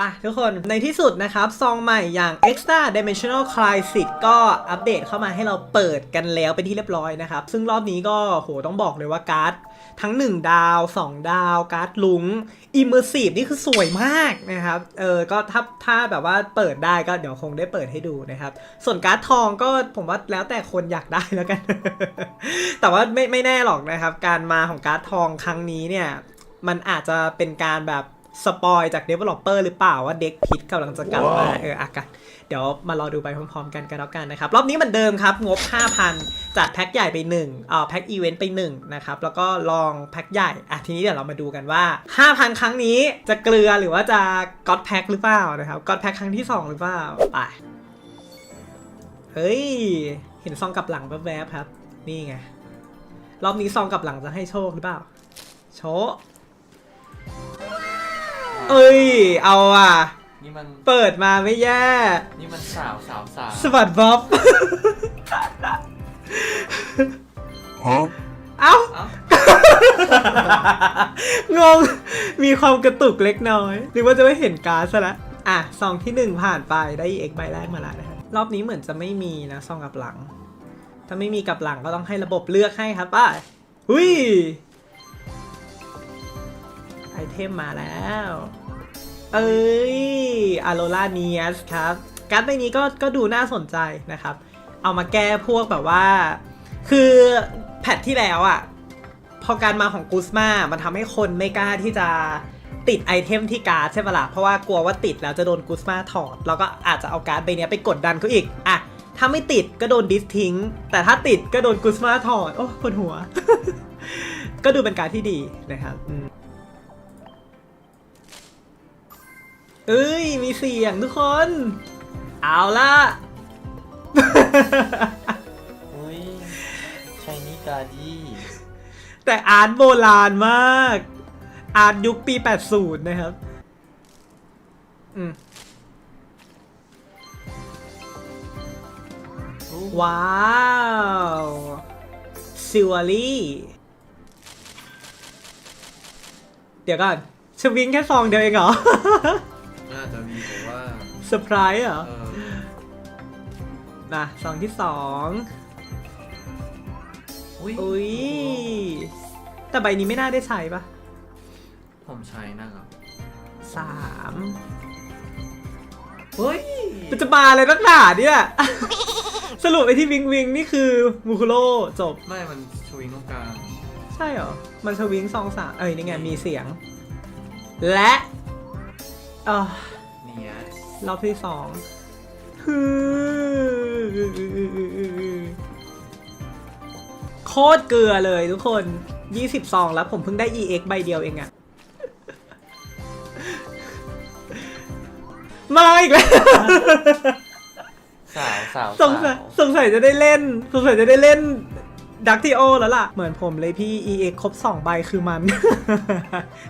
ไปทุกคนในที่สุดนะครับ ซองใหม่อย่าง Extra Dimensional Crisis ก็อัปเดตเข้ามาให้เราเปิดกันแล้วเป็นที่เรียบร้อยนะครับ ซึ่งรอบนี้ก็โหต้องบอกเลยว่าการ์ดทั้ง 1 ดาว 2 ดาว การ์ดลุง Immersive นี่คือสวยมากนะครับ เออ ก็ถ้าถ้าแบบว่าเปิดได้ก็เดี๋ยวคงได้เปิดให้ดูนะครับ ส่วนการ์ดทองก็ผมว่าแล้วแต่คนอยากได้แล้วกัน แต่ว่าไม่ไม่แน่หรอกนะครับ การมาของการ์ดทองครั้งนี้เนี่ย มันอาจจะเป็นการแบบ สปอยจาก Developer หรือเปล่าว่าเด็กพิษกำลังจะกลับมาเอออากันเดี๋ยวมารอดูไปพร้อมๆกันกันแล้วกันนะครับ รอบนี้เหมือนเดิมครับ งบ 5,000 จัดแพ็คใหญ่ไป1เอ่อแพ็คอีเวนต์ไป1นะครับ แล้วก็ลองแพ็คใหญ่ อะ ทีนี้เดี๋ยวเรามาดูกันว่า 5,000 ครั้งนี้จะเกลือหรือว่าจะก็อดแพ็คหรือเปล่านะครับก็อดแพ็คครั้งที่ 2 หรือเปล่าไปเฮ้ย เห็นซองกลับหลังแวบๆครับ นี่ไงรอบนี้ซองกลับหลังจะให้โชคหรือเปล่า โชค เอ้ย เอาอะ นี่มัน เปิดมาไม่แย่ นี่มันสาวสาวสาวสวัสดบ๊อบ Huh? เอ้า เอ้างง มีความกระตุกเล็กน้อยหรือว่าจะไม่เห็นการ์ดซะละอะซองที่หนึ่งผ่านไปได้ EX ใบแรกมาแล้วนะครับรอบนี้เหมือนจะไม่มีนะซองกับหลัง ถ้าไม่มีกับหลังก็ต้องให้ระบบเลือกให้ครับป้าหุยไอ เทมมาแล้ว เอ้ยอโ r ล่าเนียสครับ การ์ดใบนี้ก็ก็ดูน่าสนใจนะครับ เอามาแก้พวกแบบว่า คือแพทที่แล้วอะ่ะ พอการมาของกูสมามันทำให้คนไม่กล้าที่จะติดไอเทมที่การ์ดใช่ปะละ่ะ เพราะว่ากลัวว่าติดแล้วจะโดนกูสมาถอด แล้วก็อาจจะเอาการ์ดใบนี้ไปกดดันเขาอีก อะ ถ้าไม่ติดก็โดนดิสทิ้ง แต่ถ้าติดก็โดนกูสมาถอด โอ้ปวดหัว ก็ดูเป็นการที่ดีนะครับ เอ้ย มีเสียงทุกคน เอาละอุ้ยชายนี่การดี้แต่อาร์ตโบราณมาก อาร์ตยุคปี 80 นะครับ อืมว้าวซิวารี่ เดี๋ยวก่อนชวิงแค่ซองเดียวเองเหรอ น่าจะมีแต่ว่าเซอร์ไพรส์เหรอ เออนะซองที่สองอุ้ยอุ้ยแต่ใบนี้ไม่น่าได้ใช้ปะผมใช้นะครับสามเฮ้ยมันจะมาอะไรนักหนาเนี่ย สรุปไอ้ที่วิงวิงนี่คือมูคุโร่จบ ไม่มันชวิงตรงกลางใช่เหรอ มันชวิงซองสามเอ้ยนี่ไงมีเสียง และเออเนี่ยรอบที่สองโคตรเกลือเลยทุกคน20ซองแล้วผมเพิ่งได้ EX ใบเดียวเองอะมาอีกแล้วสาวสาวสงสัยสงสัยจะได้เล่น สงสัยจะได้เล่นดักทีโอแล้วล่ะ เหมือนผมเลยพี่ EX ครบ 2 ใบคือมัน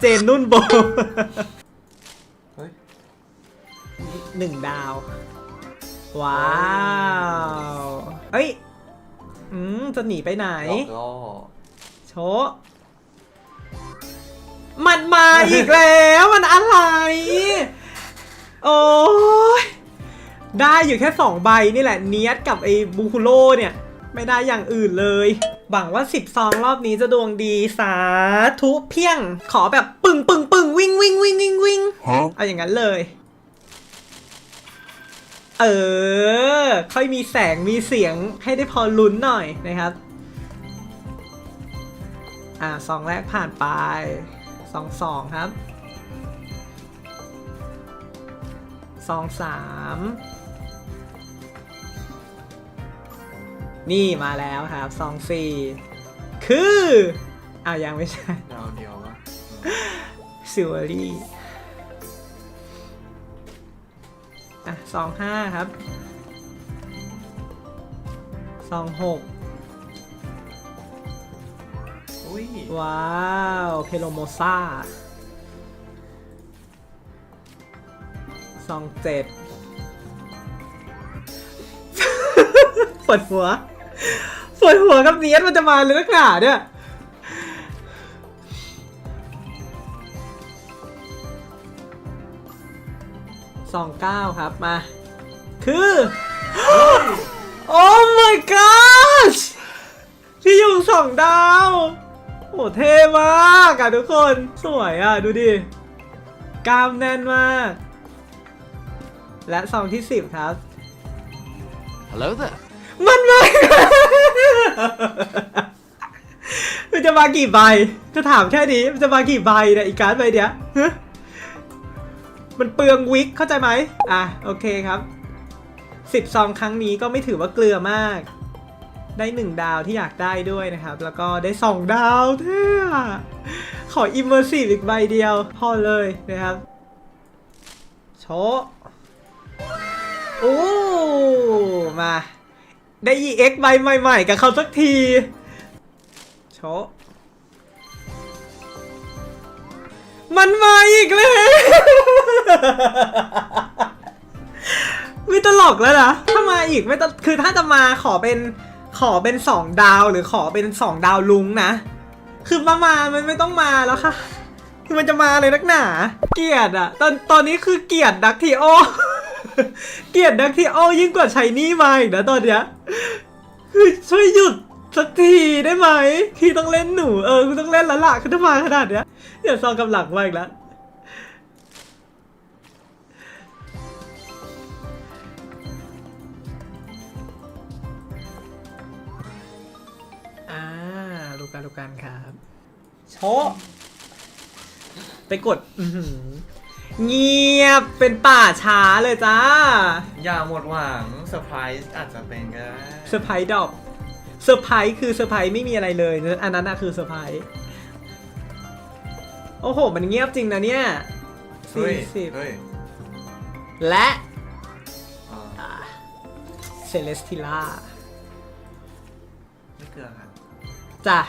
เจนนุ่นโบ หนึ่งดาว ว้าวเอ้ย อืม จะหนีไปไหนโชะมันมาอีกแล้วมันอะไร โอ้ยได้อยู่แค่ 2 ใบนี่แหละเนียดกับไอ้บูคุโลเนี่ย ไม่ได้อย่างอื่นเลย หวังว่า 10 ซองรอบนี้จะดวงดีสาธุเพียง ขอแบบปึงปึงปึงวิ่งวิ่งวิ่งวิ่งวิ่งเอาอย่างนั้นเลย เออ ค่อยมีแสงมีเสียงให้ได้พอลุ้นหน่อยนะครับ อ่าซองแรกผ่านไปซองสองครับซองสามนี่มาแล้วครับซองสี่คืออ้าวยังไม่ใช่ดาวเดียววะ ซิวเวอรี่ อะสองห้าครับสองหกอุ้ยว้าว เพโลโมซาสองเจ็ดปวดหัวปวดหัวกับเนียสมันจะมาเลยนักหนาเนี่ย สองเก้าครับมา คือ โอ้ my god พี่ยุงสองดาว โอ้เท่มากอะทุกคน สวยอะดูดิ กล้ามแน่นมาก และซองที่สิบครับ Hello there. มันมา มันจะมากี่ใบ จะถามแค่นี้ มันจะมากี่ใบเนี่ยอีกการ์ดใบเนี้ยฮะ มันเปลืองวิกเข้าใจไหมอะโอเคครับสิบซองครั้งนี้ก็ไม่ถือว่าเกลือมาก ได้หนึ่งดาวที่อยากได้ด้วยนะครับ แล้วก็ได้สองดาวเท่ขออิมเมอร์ซีฟอีกใบเดียว พอเลยนะครับ โชโอ้มา ได้ EX ใบใหม่ๆ กับเขาสักที โชมันมาอีกเลย ไม่ตลกแล้วนะถ้ามาอีกไม่ตคือถ้าจะมาขอเป็นขอเป็นสองดาวหรือขอเป็นสองดาวลุงนะ คือมามามันไม่ต้องมาแล้วค่ะ คือมันจะมาเลยนักหนา เกียดอะตอนตอนนี้คือเกียดดักทีโอ เกียดดักทีโอยิ่งกว่าชัยนี่มาอีกนะตอนเนี้ยคือช่วยหยุดสักทีได้ไหมพี่ต้องเล่นหนูเออกูต้องเล่นแล้วล่ะคือถ้ามาขนาดเนี้ยเดี๋ยวซองกำลังมาอีกแล้ว ลูกันลูกันครับโชะไปกดอื้อหือเงียบเป็นป่าช้าเลยจ้าอย่าหมดหวังเซอร์ไพรส์อาจจะเป็นก็ได้เซอร์ไพรส์ดอกเซอร์ไพรส์คือเซอร์ไพรส์ไม่มีอะไรเลยอันนั้นอะคือเซอร์ไพรส์โอ้โห มันเงียบจริงนะเนี่ยเฮ้ยสี่สิบเฮ้ยและอ่าเซเลสติล่าไม่เกลือครับจ้ะ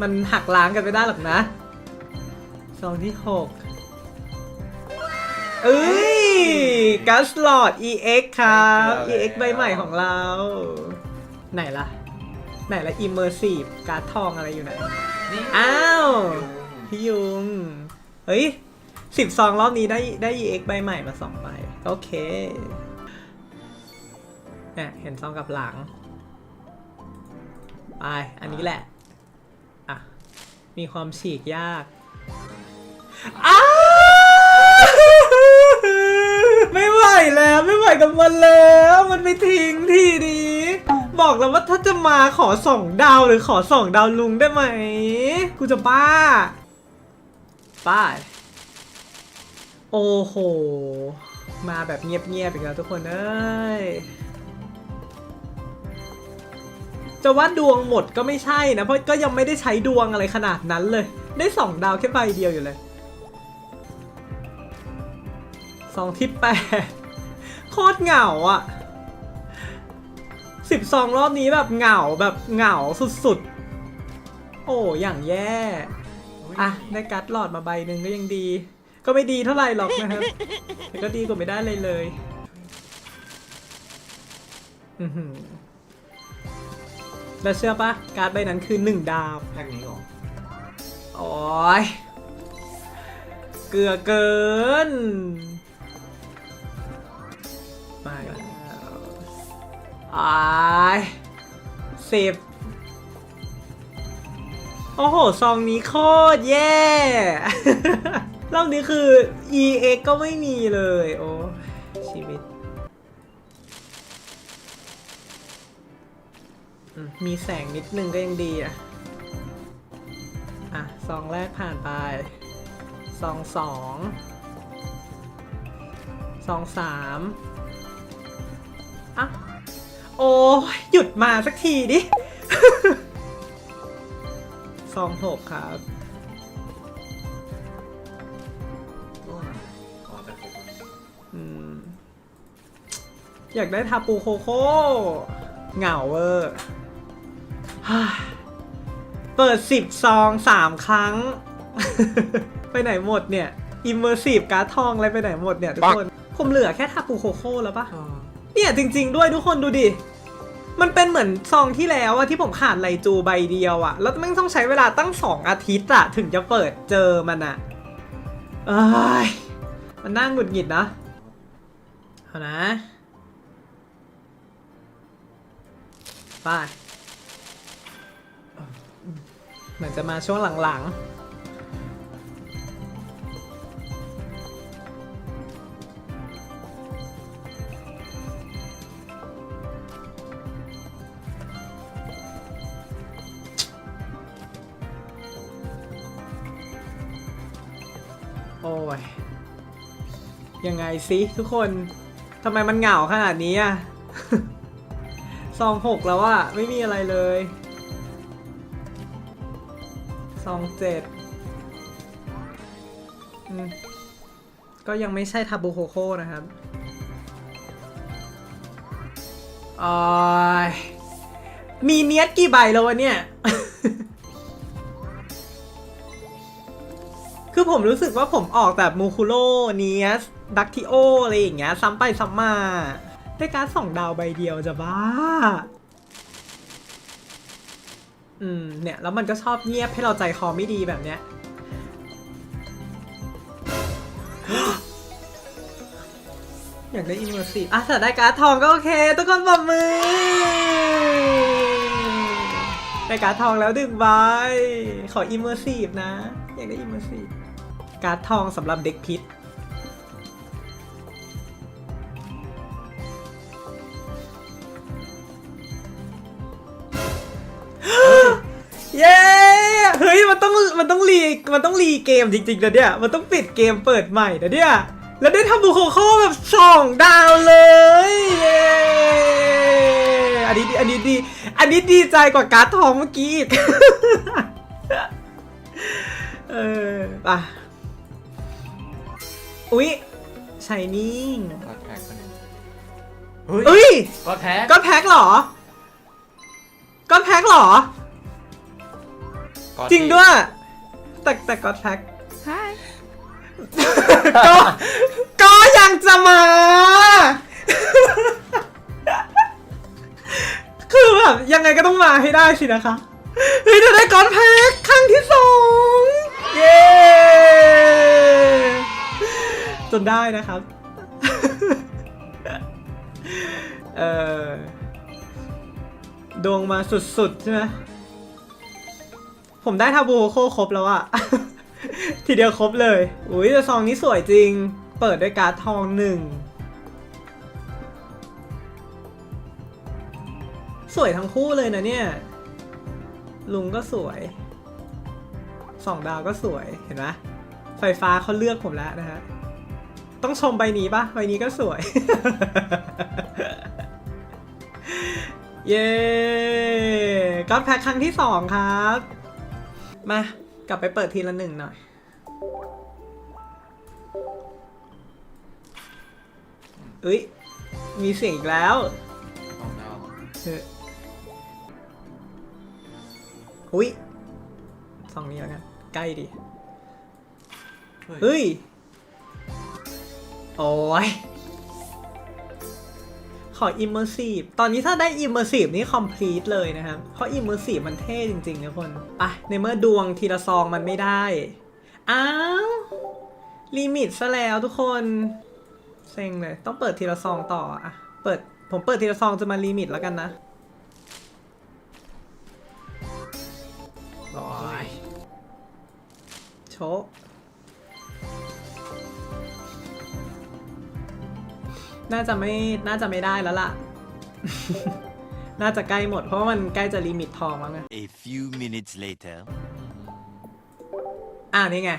มันหักล้างกันไม่ได้หรอกนะซองที่หกเอ้ยกัสลอด EX ครับ EX ใบใหม่ของเรา ไหนล่ะ ไหนล่ะ Immersive การ์ดทองอะไรอยู่ไหน นี่อ้าวยุงพี่ยุง เฮ้ยสิบซองรอบนี้ได้ได้ EX ใบใหม่มาสองใบ โอเคเนี่ยเห็นซองกับหลัง ไป อันนี้แหละอะ มีความฉีกยากอ้าวไม่ไหวแล้วไม่ไหวกับมันแล้ว มันไม่ทิ้งทีนี้ บอกแล้วว่าถ้าจะมาขอสองดาวหรือขอสองดาวลุงได้ไหม กูจะบ้าป้ายโอ้โห มาแบบเงียบๆอีกแล้วทุกคนเอ้ย จะว่าดวงหมดก็ไม่ใช่นะ เพราะก็ยังไม่ได้ใช้ดวงอะไรขนาดนั้นเลย ได้สองดาวแค่ใบเดียวอยู่เลยสองที่แปดโคตรเหงาอะสิบสองรอบนี้แบบเหงาแบบเหงาสุดๆ โอ้อย่างแย่ อะ ได้การ์ดหลอดมาใบหนึ่งก็ยังดี ก็ไม่ดีเท่าไหร่หรอกนะครับแต่ก็ดีกว่าไม่ได้เลยเลย อือหือ แล้วเชื่อปะการ์ดใบนั้นคือหนึ่งดาวแพ็กนี้เหรอโอ้ยเกลือเกินมาอีกแล้วอายสิบโอ้โห ซองนี้โคตรแย่ รอบนี้คือ EX ก็ไม่มีเลย โอ้ มีแสงนิดนึงก็ยังดีอะ อะซองแรกผ่านไป ซองสอง ซองสามอะ โอ้หยุดมาสักทีดิ ซองหกครับอยากได้ทาปูโคโค่เหงาเวอร์ฮ่า เปิดสิบซองสามครั้ง ไปไหนหมดเนี่ยอิมเมอร์ซีฟการ์ดทองอะไรไปไหนหมดเนี่ยทุกคน ผมเหลือแค่ทาปูโคโค่แล้วปะเนี่ยจริง ๆ ด้วยทุกคนดูดิ มันเป็นเหมือนซองที่แล้วอะที่ผมขาดไลจูใบเดียวอะแล้วแม่งต้องใช้เวลาตั้งสองอาทิตย์อะถึงจะเปิดเจอมันอะเอ้ยมันน่าหงุดหงิดนะ เอานะ ไป เหมือนจะมาช่วงหลังๆ โอ้ย ยังไงสิทุกคนทำไมมันเหงาขนาดนี้อะซองหกแล้วอะไม่มีอะไรเลย ซองเจ็ดก็ยังไม่ใช่ทาบูโคโค่นะครับออยมีเนียดกี่ใบแล้ววะเนี่ย คือผมรู้สึกว่าผมออกแบบมูคุโรเนียสดักทิโออะไรอย่างเงี้ยซ้ำไปซ้ำมาได้การดสองดาวใบเดียวจะบ้า อืมเนี่ยแล้วมันก็ชอบเงียบให้เราใจคอไม่ดีแบบเนี้ยอยากได้อิมเมอร์ซีฟอะแต่ได้การ์ดทองก็โอเค ทุกคนปรบมือ ได้การ์ดทองแล้วดึงใบขออิมเมอร์ซีฟนะ อยากได้อิมเมอร์ซีฟการ์ดทองสำหรับเด็กพิษ มันต้องมันต้องรีมันต้องรีเกมจริงๆนะเนี่ยมันต้องปิดเกมเปิดใหม่นะเนี่ยแล้วได้ทำบุโคโค่แบบสองดาวเลยเย้อันนี้ดีอันนี้ดีอันนี้ดีใจกว่าการ์ดทองเมื่อกี้อีกเออป่ะอุ๊ยชายนิ่งกดแพ็กคนหนึงเอ้ยกดแพ็กก้อนแพ็คเหรอก้อนแพ็คเหรอ กดจริงด้วยแต่แต่ก้อนแพ็ค Hi. ก็ ก็ยังจะมา คือแบบยังไงก็ต้องมาให้ได้สินะคะเฮ้ยจะได้ก้อนแพ็คครั้งที่สองเย้จนได้นะครับ เออดวงมาสุดๆใช่ไหม ผมได้ทาบูโคครบแล้วอะทีเดียวครบเลย อุ้ยแต่ซองนี้สวยจริง เปิดด้วยการ์ดทองหนึ่ง สวยทั้งคู่เลยนะเนี่ย ลุงก็สวย สองดาวก็สวย เห็นไหมไฟฟ้าเขาเลือกผมแล้วนะฮะ ต้องชมใบนี้ปะใบนี้ก็สวย เย้ก็อดแพ็คครั้งที่สองครับ มากลับไปเปิดทีละหนึ่งหน่อยเอ้ย มีเสียงอีกแล้วสองดาวเอออุ้ยสองนี้แล้วกัน ใกล้ดิเฮ้ยเฮ้ย โอ้ย ขอ immersive ตอนนี้ถ้าได้ immersive นี่ complete เลยนะครับ เพราะ immersive มันเท่จริงๆนะคนอะในเมื่อดวงทีละซองมันไม่ได้ อ้าว ลิมิตซะแล้วทุกคน เซ็งเลย ต้องเปิดทีละซองต่ออะเปิด ผมเปิดทีละซองจะมาลิมิตแล้วกันนะร้อยโชะ น่าจะไม่น่าจะไม่ได้แล้วล่ะ น่าจะใกล้หมดเพราะว่ามันใกล้จะลิมิตทองแล้วไง A few minutes later. อ่านี่ไง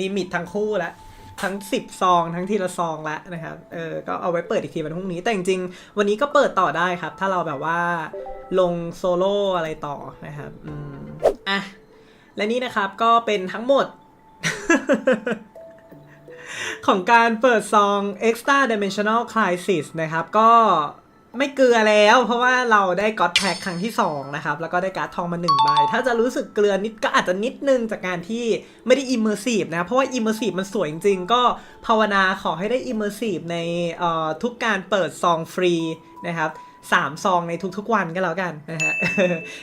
ลิมิตทั้งคู่แล้วทั้ง 10 ซอง ทั้งทีละซองแล้วนะครับ เออ ก็เอาไว้เปิดอีกทีวันพรุ่งนี้ แต่จริงๆ วันนี้ก็เปิดต่อได้ครับ ถ้าเราแบบว่าลงโซโล่อะไรต่อนะครับ อืม อะ และนี่นะครับก็เป็นทั้งหมด ของการเปิดซอง Extra Dimensional Crisis นะครับ ก็ไม่เกลือแล้ว เพราะว่าเราได้ก็ d แพ็คครั้งที่ 2 นะครับ แล้วก็ได้การ์ดทองมา1ใบถ้าจะรู้สึกเกลือนิดก็อาจจะนิดนึงจากการที่ไม่ได้อิมเมอร์ซีฟนะ เพราะว่าอิมเมอร์ซีฟมันสวยจริงๆ ก็ภาวนาขอให้ได้อิมเมอร์ซีฟในทุกการเปิดซองฟรีนะครับ 3 ซองในทุกๆวันก็แล้วกันนะฮะ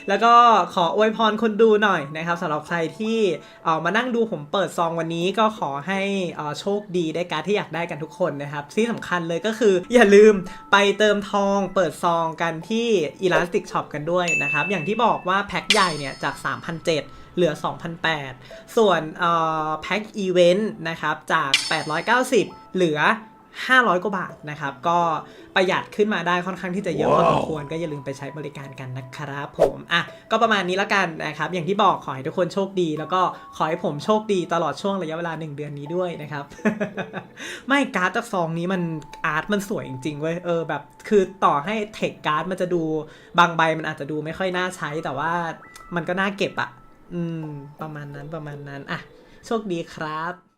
แล้วก็ขออวยพรคนดูหน่อยนะครับสำหรับใครที่เอ่อมานั่งดูผมเปิดซองวันนี้ก็ขอให้เออโชคดีได้การที่อยากได้กันทุกคนนะครับที่สำคัญเลยก็คืออย่าลืมไปเติมทองเปิดซองกันที่ Elastic Shop กันด้วยนะครับ อย่างที่บอกว่าแพ็คใหญ่เนี่ยจาก 3,700เหลือ 2,008ส่วนเอ่อแพ็คอีเวนต์นะครับจาก 890 เหลือ 500 กว่าบาทนะครับ ก็ประหยัดขึ้นมาได้ค่อนข้างที่จะเยอะพอสมควรก็อย่าลืมไปใช้บริการกันนะครับผมอะก็ประมาณนี้แล้วกันนะครับ อย่างที่บอกขอให้ทุกคนโชคดี แล้วก็ขอให้ผมโชคดีตลอดช่วงระยะเวลา 1 เดือนนี้ด้วยนะครับ ไม่การ์ดจากซองนี้มันอาร์ตมันสวยจริงๆเว้ยเออแบบคือต่อให้เทคการ์ดมันจะดูบางใบมันอาจจะดูไม่ค่อยน่าใช้แต่ว่ามันก็น่าเก็บอะอืมประมาณนั้นประมาณนั้นอะโชคดีครับ